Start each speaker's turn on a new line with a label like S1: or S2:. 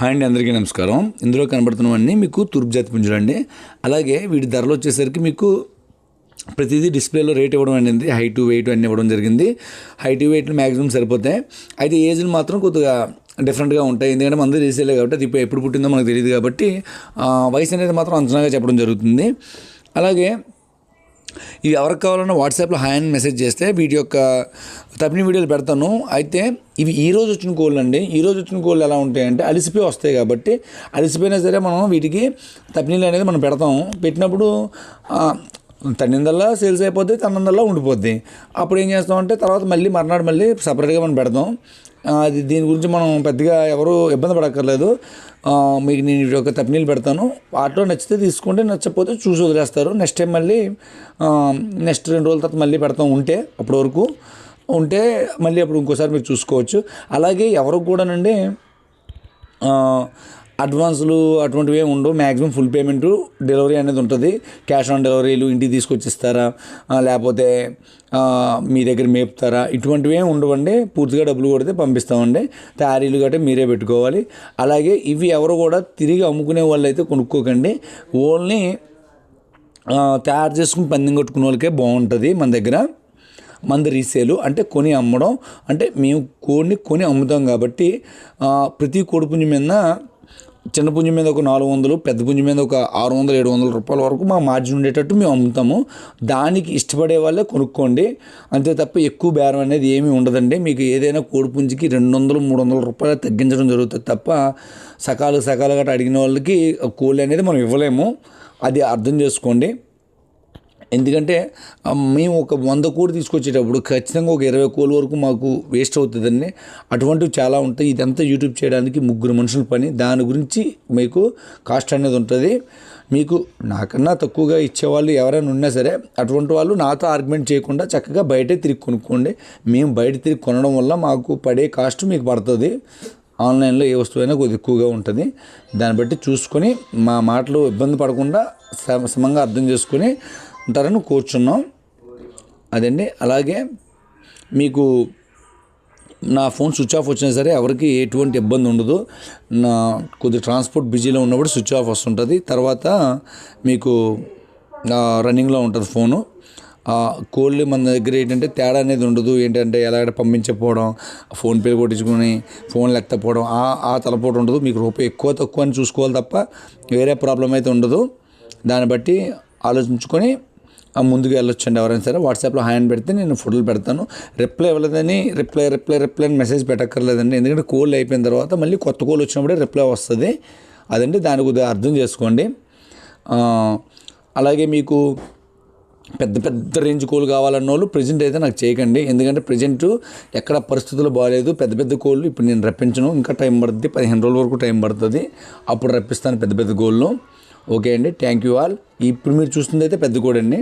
S1: Hi అండి అందరికీ నమస్కారం. ఇందులో కనబడుతున్నవన్నీ మీకు తూర్పు జాతి పుంజులు అండి అలాగే వీటి ధరలు వచ్చేసరికి మీకు ప్రతిదీ డిస్ప్లేలో రేట్ ఇవ్వడం అనేది హైట్ వెయిట్ అన్నీ ఇవ్వడం జరిగింది. హైట్ వెయిట్ మ్యాక్సిమం సరిపోతాయి. అయితే ఏజ్లు మాత్రం కొద్దిగా డిఫరెంట్గా ఉంటాయి. ఎందుకంటే మంది రీసేలే కాబట్టి అది ఇప్పుడు ఎప్పుడు పుట్టిందో మనకు తెలియదు కాబట్టి వయసు అనేది మాత్రం అంచనాగా చెప్పడం జరుగుతుంది. అలాగే ఇవి ఎవరికి కావాలన్నా వాట్సాప్లో హాయ్ అని మెసేజ్ చేస్తే వీటి యొక్క తప్పిన వీడియోలు పెడతాను. అయితే ఇవి ఈ రోజు వచ్చిన కోళ్ళు అండి. ఈ రోజు వచ్చిన కోళ్ళు ఎలా ఉంటాయంటే అలిసిపోయి వస్తాయి కాబట్టి అలిసిపోయినా సరే మనం వీటికి తప్పినీళ్ళు అనేది మనం పెడతాం పెట్టినప్పుడు తన్నిందల్లా సేల్స్ అయిపోద్ది తన్నిందల్లా ఉండిపోద్ది. అప్పుడు ఏం చేస్తామంటే తర్వాత మళ్ళీ మర్నాడు మళ్ళీ సపరేట్గా మనం పెడతాం. అది దీని గురించి మనం పెద్దగా ఎవరు ఇబ్బంది పడక్కర్లేదు. మీకు నేను ఒక యొక్క తప్పినీళ్ళు పెడతాను. వాటిలో నచ్చితే తీసుకుంటే నచ్చకపోతే చూసి వదిలేస్తారు. నెక్స్ట్ టైం మళ్ళీ నెక్స్ట్ రెండు రోజుల తర్వాత మళ్ళీ పెడతాం ఉంటే అప్పటి వరకు. ఉంటే మళ్ళీ అప్పుడు ఇంకోసారి మీరు చూసుకోవచ్చు. అలాగే ఎవరికి కూడానండి అడ్వాన్సులు అటువంటివి ఏమి ఉండవు. మ్యాక్సిమం ఫుల్ పేమెంట్ డెలివరీ అనేది ఉంటుంది. క్యాష్ ఆన్ డెలివరీలు ఇంటికి తీసుకొచ్చి ఇస్తారా లేకపోతే మీ దగ్గర మేపుతారా ఇటువంటివి ఏమి ఉండవండి. పూర్తిగా డబ్బులు కొడితే పంపిస్తామండి. తయారీలు గట్రా మీరే పెట్టుకోవాలి. అలాగే ఇవి ఎవరు కూడా తిరిగి అమ్ముకునే వాళ్ళు అయితే కొనుక్కోకండి. ఓన్లీ తయారు చేసుకుని పందెం కట్టుకునే వాళ్ళకే బాగుంటుంది మన దగ్గర. మంది రీసేలు అంటే కొని అమ్మడం. అంటే మేము కోడిని కొని అమ్ముతాం కాబట్టి ప్రతి కోడి పుంజు మీద చిన్న పుంజు మీద ఒక నాలుగు వందలు పెద్ద పుంజు మీద ఒక ఆరు వందలు ఏడు వందల రూపాయల వరకు మా మార్జిన్ ఉండేటట్టు మేము అమ్ముతాము. దానికి ఇష్టపడే వాళ్ళే కొనుక్కోండి. అంతే తప్ప ఎక్కువ బేరం అనేది ఏమీ ఉండదండి. మీకు ఏదైనా కోడి పుంజుకి రెండు వందలు మూడు వందల రూపాయలు తగ్గించడం జరుగుతుంది తప్ప సకాలు సకాలు గట్రా అడిగిన వాళ్ళకి కోళ్ళు అనేది మనం ఇవ్వలేము. అది అర్థం చేసుకోండి. ఎందుకంటే మేము ఒక వంద కోడి తీసుకొచ్చేటప్పుడు ఖచ్చితంగా ఒక ఇరవై కోళ్ళ వరకు మాకు వేస్ట్ అవుతుందని అటువంటివి చాలా ఉంటాయి. ఇదంతా యూట్యూబ్ చేయడానికి ముగ్గురు మనుషుల పని. దాని గురించి మీకు కాస్ట్ అనేది ఉంటుంది. మీకు నాకన్నా తక్కువగా ఇచ్చేవాళ్ళు ఎవరైనా ఉన్నా సరే అటువంటి వాళ్ళు నాతో ఆర్గ్యుమెంట్ చేయకుండా చక్కగా బయటే తిరిగి కొనుక్కోండి. మేము బయట తిరిగి కొనడం వల్ల మాకు పడే కాస్ట్ మీకు పడుతుంది. ఆన్లైన్లో ఏ వస్తువైనా కొద్ది ఎక్కువగా ఉంటుంది. దాన్ని బట్టి చూసుకొని మా మాటలు ఇబ్బంది పడకుండా సమంగా అర్థం చేసుకొని ఉంటారని కూర్చున్నాం. అదండి. అలాగే మీకు నా ఫోన్ స్విచ్ ఆఫ్ వచ్చినా సరే ఎవరికి ఎటువంటి ఇబ్బంది ఉండదు. నా కొద్ది ట్రాన్స్పోర్ట్ బిజీలో ఉన్నప్పుడు స్విచ్ ఆఫ్ వస్తుంటుంది. తర్వాత మీకు రన్నింగ్లో ఉంటుంది ఫోను. కోళ్ళు మన దగ్గర ఏంటంటే తేడా అనేది ఉండదు. ఏంటంటే ఎలాగ పంపించకపోవడం ఫోన్పే కొట్టించుకొని ఫోన్ లేకపోవడం ఆ ఆ తలపోటు ఉండదు. మీకు రూపాయి ఎక్కువ తక్కువ అని చూసుకోవాలి తప్ప వేరే ప్రాబ్లం అయితే ఉండదు. దాన్ని బట్టి ఆలోచించుకొని ముందుకు వెళ్ళొచ్చండి ఎవరైనా సరే. వాట్సాప్లో హాయ్ అని పెడితే నేను ఫోటోలు పెడతాను. రిప్లై ఇవ్వలేదని రిప్లై రిప్లై రిప్లై అని మెసేజ్ పెట్టక్కర్లేదండి. ఎందుకంటే కోల్ అయిపోయిన తర్వాత మళ్ళీ కొత్త కోల్ వచ్చినప్పుడే రిప్లై వస్తుంది. అదండి దాని కొద్దిగా అర్థం చేసుకోండి. అలాగే మీకు పెద్ద పెద్ద రేంజ్ కోళ్ళు కావాలన్న వాళ్ళు ప్రజెంట్ అయితే నాకు చేయకండి. ఎందుకంటే ప్రజెంట్ ఎక్కడ పరిస్థితులు బాగాలేదు పెద్ద పెద్ద కోళ్ళు ఇప్పుడు నేను రప్పించను. ఇంకా టైం పడుతుంది పదిహేను రోజుల వరకు టైం పడుతుంది. అప్పుడు రప్పిస్తాను పెద్ద పెద్ద కోళ్ళు ఓకే అండి థ్యాంక్ యూ ఆల్ ఇప్పుడు మీరు చూస్తుంది అయితే పెద్ద కోడి అండి